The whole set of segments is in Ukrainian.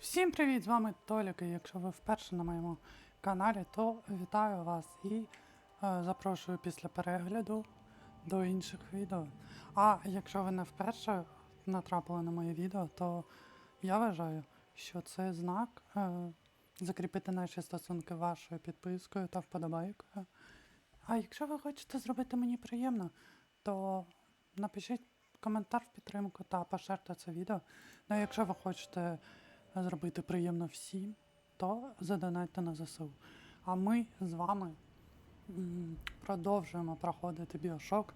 Всім привіт! З вами Толік. І якщо ви вперше на моєму каналі, то вітаю вас і е, запрошую після перегляду до інших відео. А якщо ви не вперше натрапили на моє відео, то я вважаю, що це знак е, закріпити наші стосунки вашою підпискою та вподобайкою. А якщо ви хочете зробити мені приємно, то напишіть коментар в підтримку та поширте це відео. Ну якщо ви хочете зробити приємно всім, то задонайте на ЗСУ. А ми з вами продовжуємо проходити біошок.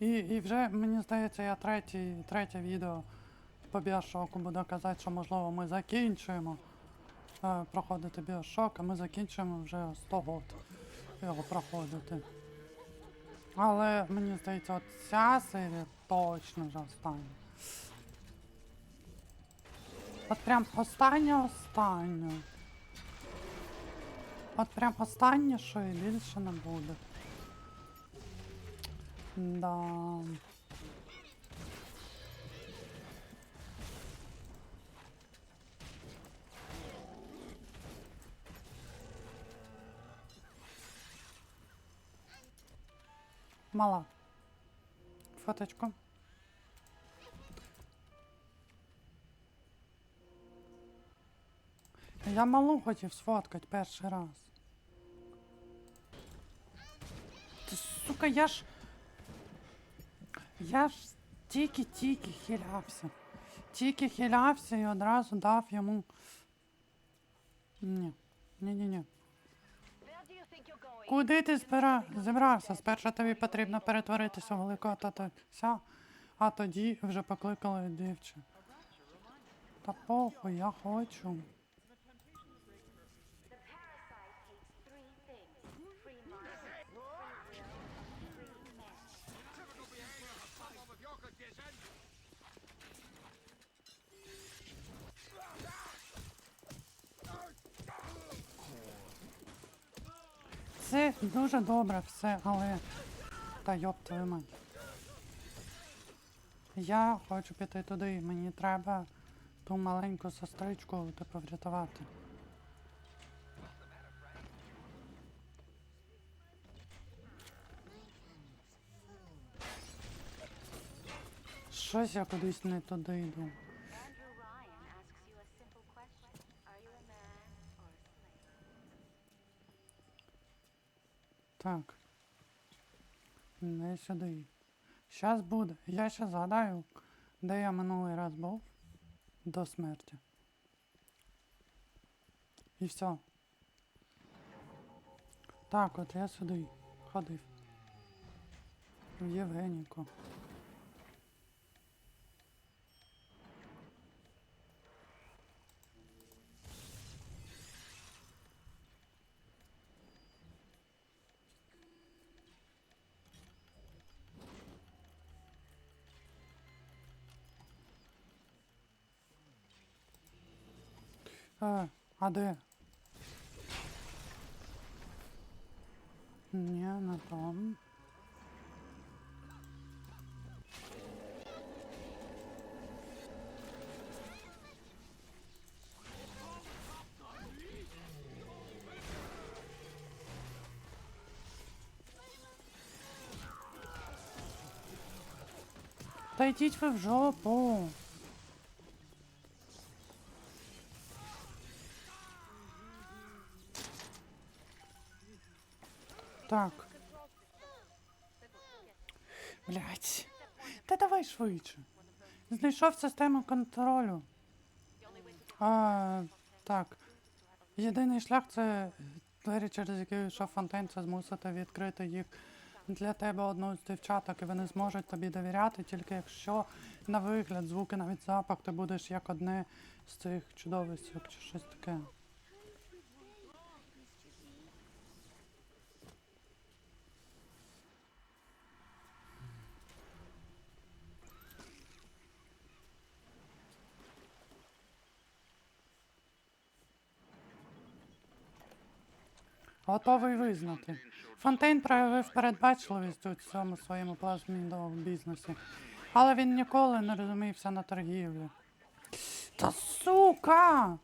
І, і вже, мені здається, я третій, третє відео по біошоку буду казати, що можливо ми закінчуємо е, проходити біошок, а ми закінчуємо вже 100 год його проходити. Але мені здається, от ця серія точно вже остання. От прям останнє останнє. От прям останнє, що і більше не буде. Да. Мала. Фоточку. Я малу хотів сфоткати перший раз. Ти, сука, я ж. Я ж тільки-тільки хилявся. Тільки хилявся і одразу дав йому. Ні. Ні-ні-ні. Куди ти збира... зібрався? Спершу тобі потрібно перетворитися в великого татуся, а тоді вже покликали дівчину. Та похуй, я хочу. Це дуже добре все, але. Та йоп твою мать. Я хочу піти туди, мені треба ту маленьку сестричку типу врятувати. Щось я кудись не туди йду. Так. Не сюди. Щас буде. Я ще згадаю, де я минулий раз був до смерті. І все. Так, от я сюди ходив. В Євгеніку. Е, а де? Ні, на том. Та ви в жопу. Так. Блять. Та давай швидше. Знайшов систему контролю. А, так. Єдиний шлях це двері, через які йшов фонтейн, це змусити відкрити їх для тебе одну з дівчаток, і вони зможуть тобі довіряти, тільки якщо на вигляд, звуки, навіть запах, ти будеш як одне з цих чудовиськ чи щось таке. Готовий визнати. Фонтейн проявив передбачливість у цьому своєму плазмідовому бізнесі, але він ніколи не розумівся на торгівлі. Та сука!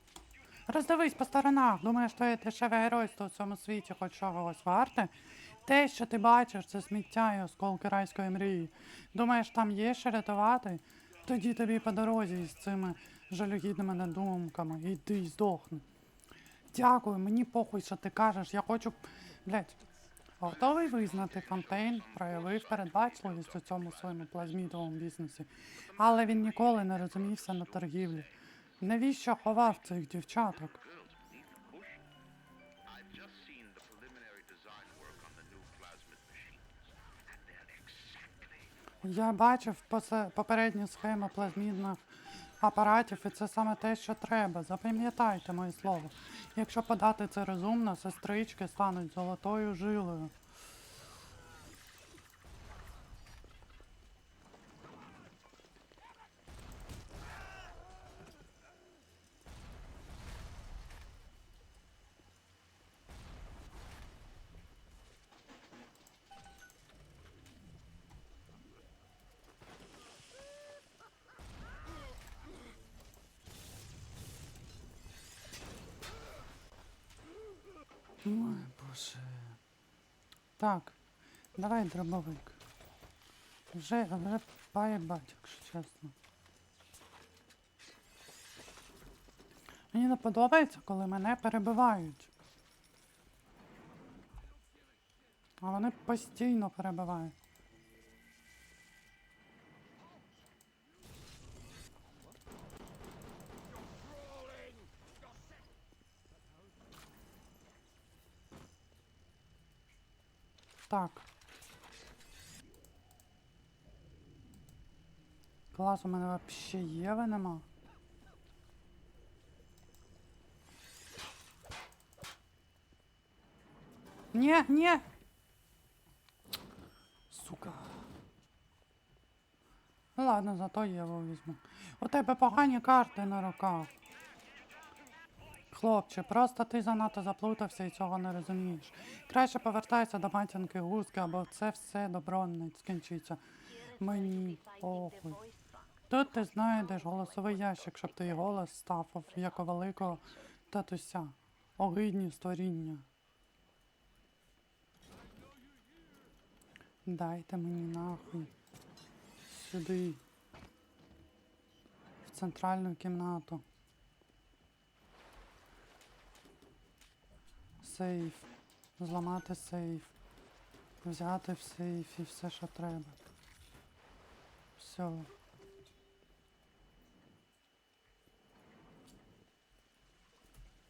Роздивись по сторонах. Думаєш, твоє дешеве геройство в цьому світі хоч чогось варте? Те, що ти бачиш, це сміття і осколки райської мрії. Думаєш, там є що рятувати? Тоді тобі по дорозі із цими жалюгідними надумками. Іди здохни. Дякую, мені похуй, що ти кажеш. Я хочу. Блять. Готовий визнати Фонтейн проявив передбачливість у цьому своєму плазмідовому бізнесі, але він ніколи не розумівся на торгівлі. Навіщо ховав цих дівчаток? Я бачив попередню схему плазмідних апаратів, і це саме те, що треба. Запам'ятайте моє слово. Якщо подати це розумно, сестрички стануть золотою жилою. Ой, боже. Так, давай дробовик. Вже, вже пає бать, якщо чесно. Мені не подобається, коли мене перебивають. А вони постійно перебивають. Так. Клас, у мене вообще Єви нема. Ні, ні. Сука. Ну ладно, зато Єву візьму. У тебе погані карти на руках. Хлопче, просто ти занадто заплутався і цього не розумієш. Краще повертайся до матінки гуски, або це все добро не скінчиться. Мені похуй. Тут ти знайдеш голосовий ящик, щоб твій голос став як у великого татуся. Огидні створіння. Дайте мені нахуй. Сюди. В центральну кімнату. Сейф. Зламати сейф. Взяти в сейфі все, що треба. Все.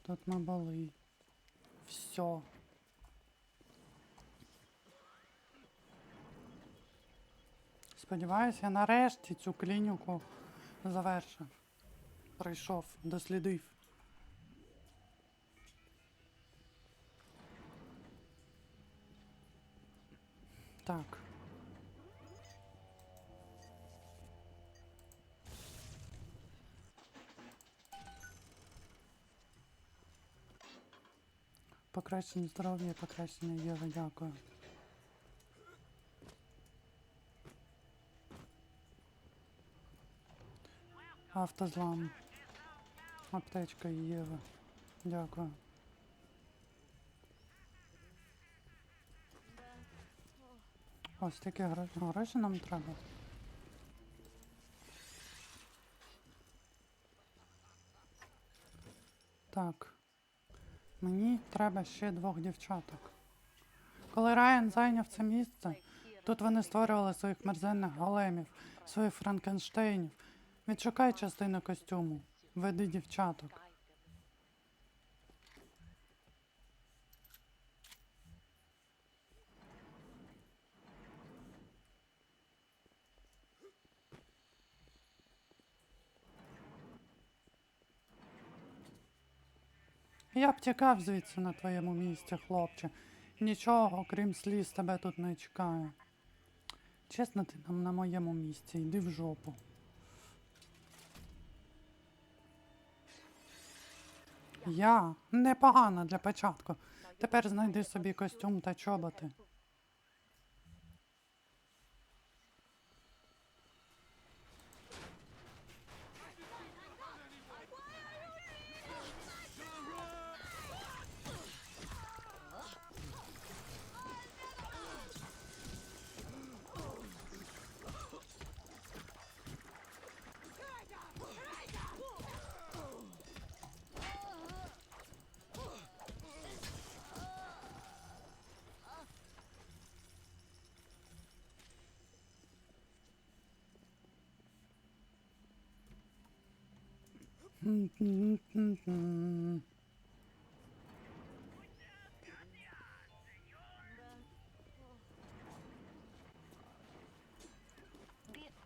Тут ми були. Все. Сподіваюся, я нарешті цю клініку завершив. Прийшов, дослідив. Так. Покращення здоров'я, покращення Єви, дякую. Автозлам. Аптечка Єва. Дякую. Ось такі гроші, гроші нам треба. Так. Мені треба ще двох дівчаток. Коли Райан зайняв це місце, тут вони створювали своїх мерзенних големів, своїх франкенштейнів. Відшукай частину костюму. Веди дівчаток. Я б тікав звідси на твоєму місці, хлопче. Нічого, крім сліз, тебе тут не чекає. Чесно, ти нам на моєму місці, йди в жопу. Я непогана для початку. Тепер знайди собі костюм та чоботи.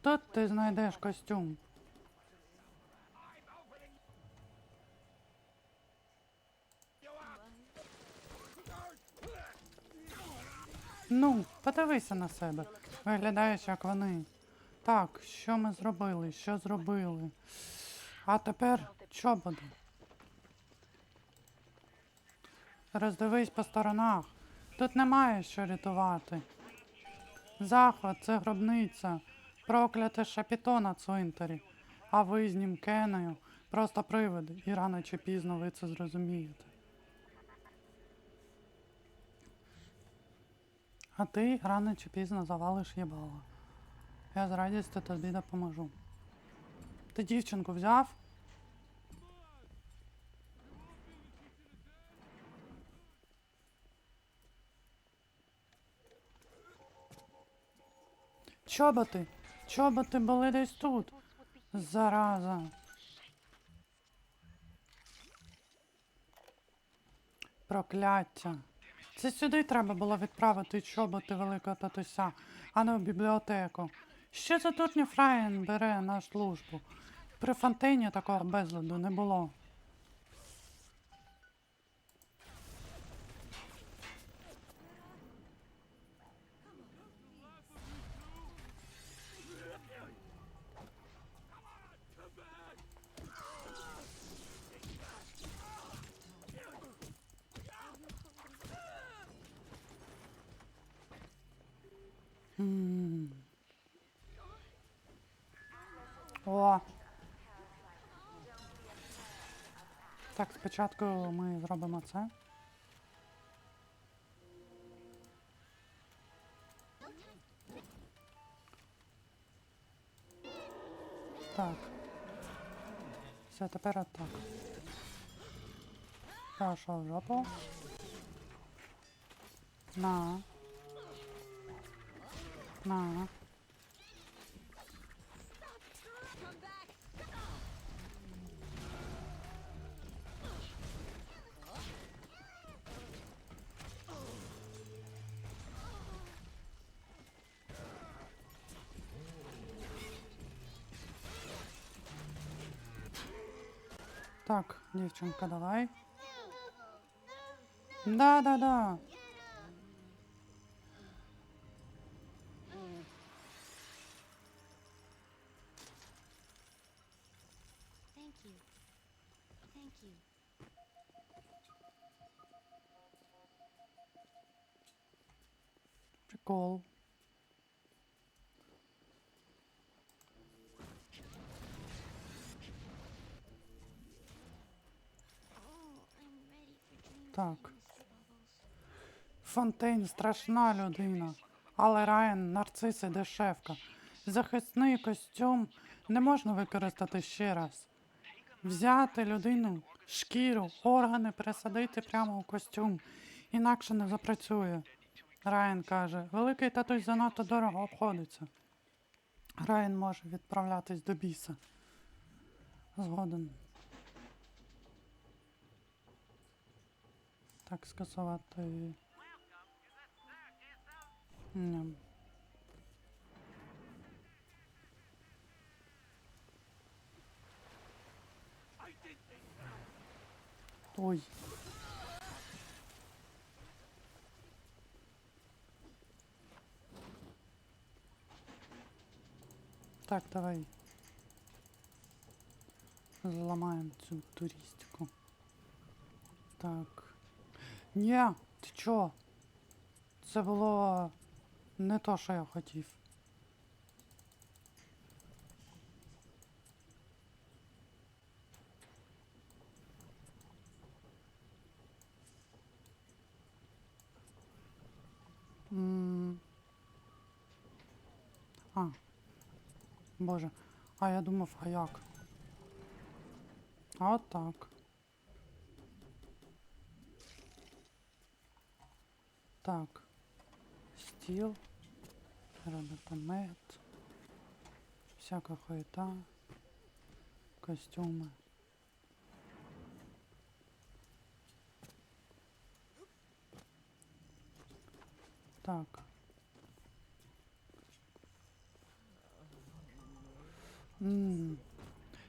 Тут ти знайдеш костюм. Ну, подивися на себе. Виглядаєш, як вони. Так, що ми зробили? Що зробили? А тепер що буде? Роздивись по сторонах. Тут немає що рятувати. Захват це гробниця. Прокляте шапіто на цвинтарі. А ви з ним Кеною просто привиди, і рано чи пізно ви це зрозумієте. А ти рано чи пізно завалиш їбала. Я з радістю тобі допоможу. Ти дівчинку взяв? Чоботи! Чоботи були десь тут. Зараза. Прокляття. Це сюди треба було відправити чоботи великого татуся, а не в бібліотеку. Що за дурня Фраєн бере на службу? При фонтейні такого безладу не було. М. О. Так, спочатку ми зробимо це. Так. Все, тепер отак. Хорошо, в жопу. На. На. дівчинка, давай. Да, да, да. Thank you. Thank you. Прикол. Так. Фонтейн страшна людина, але Райан нарцис і дешевка. Захисний костюм не можна використати ще раз. Взяти людину, шкіру, органи пересадити прямо у костюм, інакше не запрацює. Райан каже, великий татусь занадто дорого обходиться. Райан може відправлятись до біса. Згоден. Так скасувати. Ні. Ой. Так, давай. Зламаємо цю туристику. Так. Ні, ти чо? Це було не то, що я хотів. А. Боже. А я думав, а як? А от так. Так, стіл, гранатомет, всяка хуета, костюми. Так. М -м.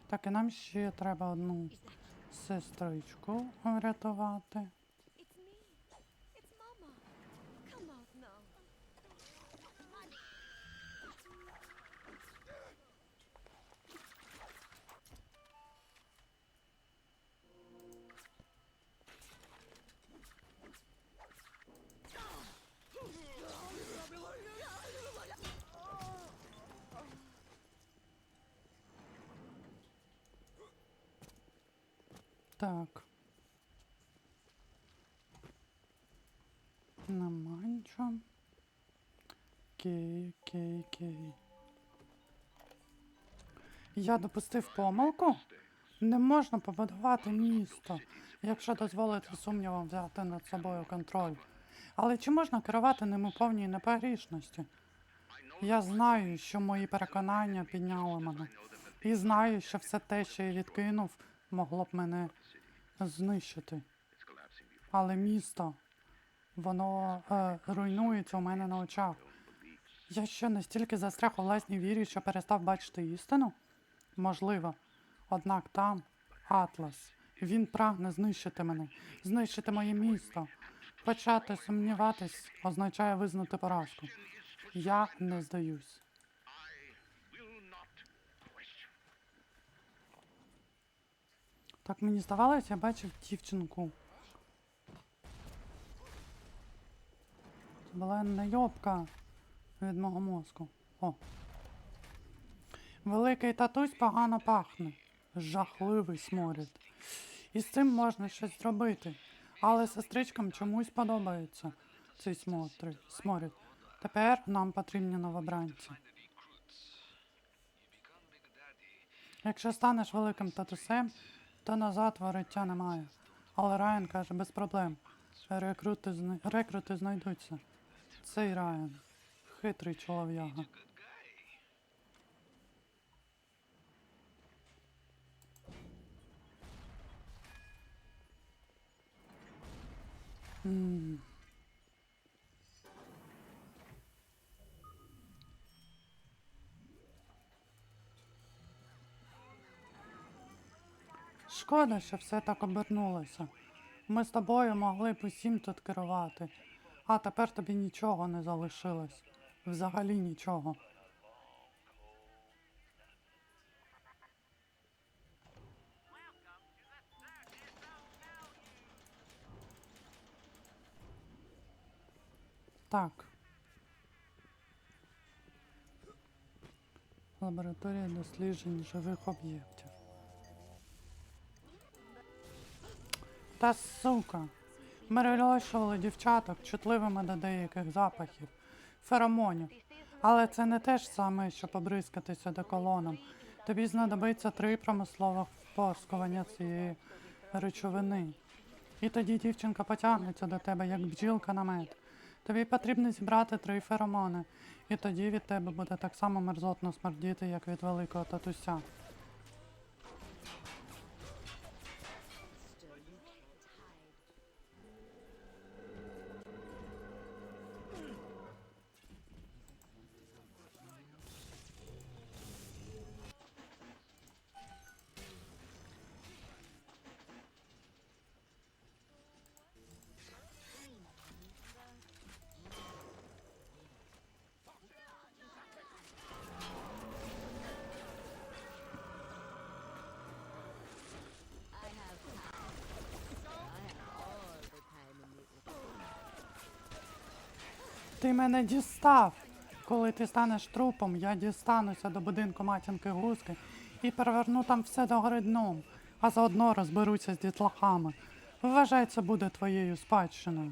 Так, і нам ще треба одну сестричку врятувати. Так. Нема нічого. Окей, окей, окей. Я допустив помилку. Не можна побудувати місто, якщо дозволити сумнівам взяти над собою контроль. Але чи можна керувати ними повній непогрішності? Я знаю, що мої переконання підняли мене. І знаю, що все те, що я відкинув, могло б мене знищити. Але місто, воно е, руйнується у мене на очах. Я що настільки застряг у власній вірі, що перестав бачити істину? Можливо. Однак там Атлас. Він прагне знищити мене, знищити моє місто. Почати сумніватись означає визнати поразку. Я не здаюсь. Так мені здавалося, я бачив дівчинку. Це була найобка від мого мозку. О. Великий татусь погано пахне. Жахливий сморід. І з цим можна щось зробити. Але сестричкам чомусь подобається цей сморід. Тепер нам потрібні новобранці. Якщо станеш великим татусем, то назад вороття немає. Але Райан каже, без проблем. Рекрути, зна... рекрути знайдуться. Цей Райан. Хитрий чолов'яга. М. Шкода, що все так обернулося. Ми з тобою могли б усім тут керувати, а тепер тобі нічого не залишилось. Взагалі нічого. Так. Лабораторія досліджень живих об'єктів. Та сука. Ми розшували дівчаток чутливими до деяких запахів, феромонів. Але це не те ж саме, що побризкатися деколоном. Тобі знадобиться три промислових впорскування цієї речовини. І тоді дівчинка потягнеться до тебе, як бджілка на мед. Тобі потрібно зібрати три феромони, і тоді від тебе буде так само мерзотно смердіти, як від великого татуся. Ти мене дістав. Коли ти станеш трупом, я дістануся до будинку матінки гуски і переверну там все догори дном, а заодно розберуся з дітлахами. Вважай, це буде твоєю спадщиною.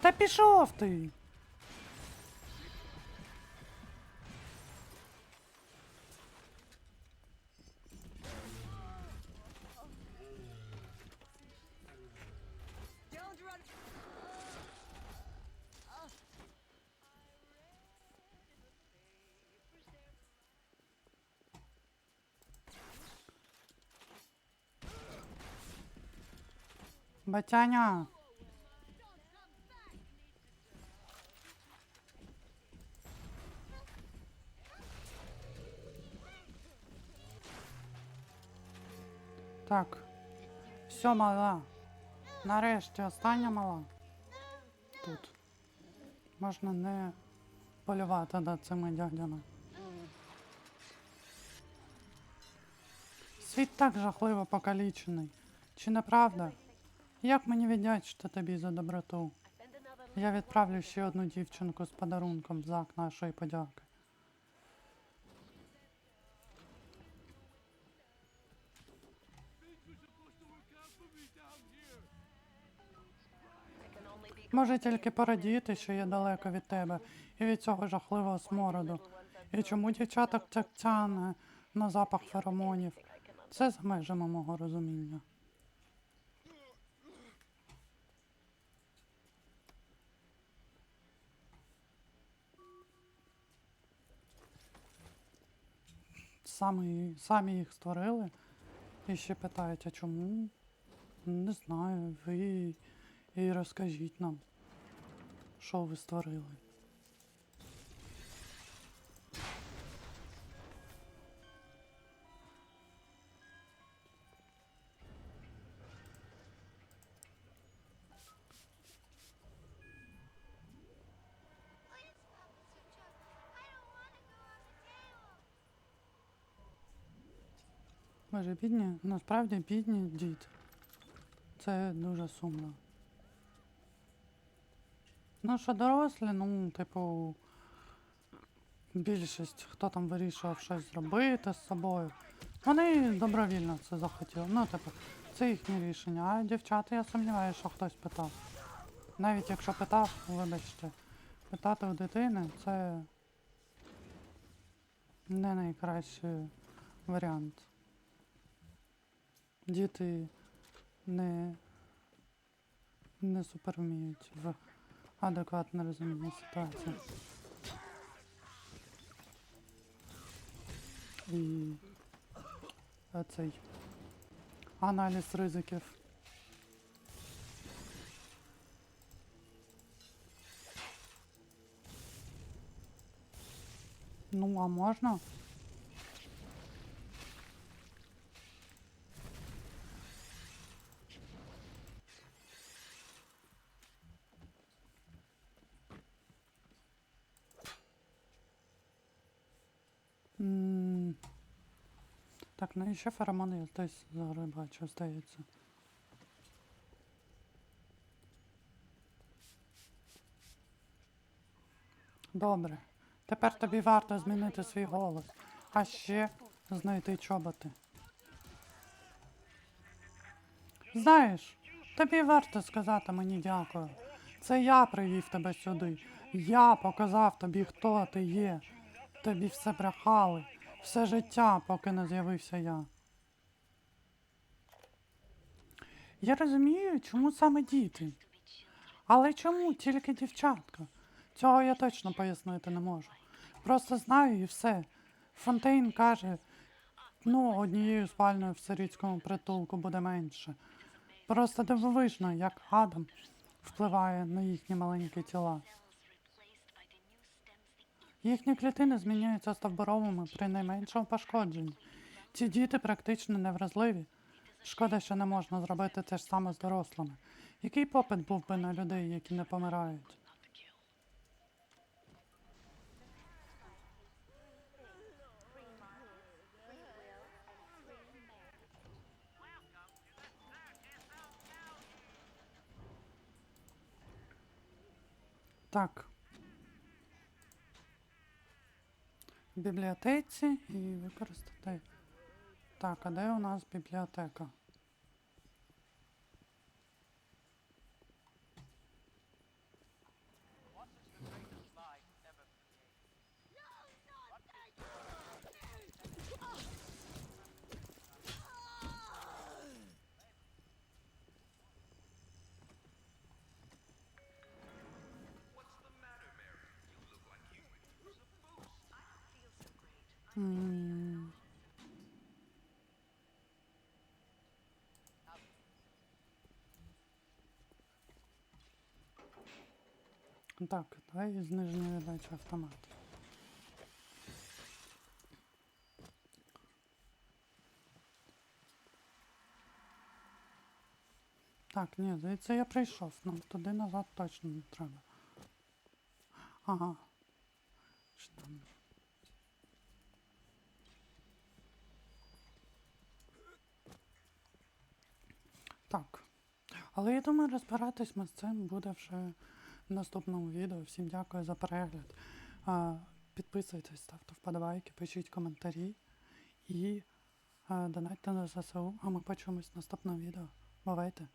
Та пішов ти. Батяня. Так. Все, мала. Нарешті остання мала. Тут. Можна не полювати над цими дядями. Світ так жахливо покалічений. Чи не правда? Як мені віддячити тобі за доброту? Я відправлю ще одну дівчинку з подарунком в знак нашої подяки. Може тільки порадіти, що я далеко від тебе, і від цього жахливого смороду. І чому дівчаток так тяне на запах феромонів? Це за межами мого розуміння. Самі, самі їх створили і ще питають, а чому? Не знаю, ви і розкажіть нам, що ви створили. Боже, бідні, насправді бідні діти. Це дуже сумно. Ну, що дорослі, ну, типу, більшість, хто там вирішував щось зробити з собою. Вони добровільно це захотіли. Ну, типу, це їхнє рішення. А дівчата, я сумніваюся, що хтось питав. Навіть якщо питав, вибачте, питати у дитини це не найкращий варіант. Діти не, не супер вміють в адекватне розуміння ситуації. І цей аналіз ризиків. Ну, а можна? Ну і ще феромони я десь зараз бачу, здається. Добре. Тепер тобі варто змінити свій голос, а ще знайти чоботи. Знаєш, тобі варто сказати мені дякую. Це я привів тебе сюди. Я показав тобі, хто ти є. Тобі все брехали, все життя, поки не з'явився я. Я розумію, чому саме діти. Але чому тільки дівчатка? Цього я точно пояснити не можу. Просто знаю і все. Фонтейн каже, ну, однією спальною в сирітському притулку буде менше. Просто дивовижно, як Адам впливає на їхні маленькі тіла. Їхні клітини змінюються стовбуровими при найменшому пошкодженні. Ці діти практично невразливі. Шкода, що не можна зробити те ж саме з дорослими. Який попит був би на людей, які не помирають? Так. В бібліотеці і використати. Так, а де у нас бібліотека? Так, давай з нижньої дачі автомат. Так, ні, здається, я прийшов, нам туди назад точно не треба. Ага. Що там? Так. Але я думаю, розбиратись ми з цим буде вже в наступному відео. Всім дякую за перегляд. Підписуйтесь, ставте вподобайки, пишіть коментарі і донайте на ЗСУ. А ми почуємось в наступному відео. Бувайте!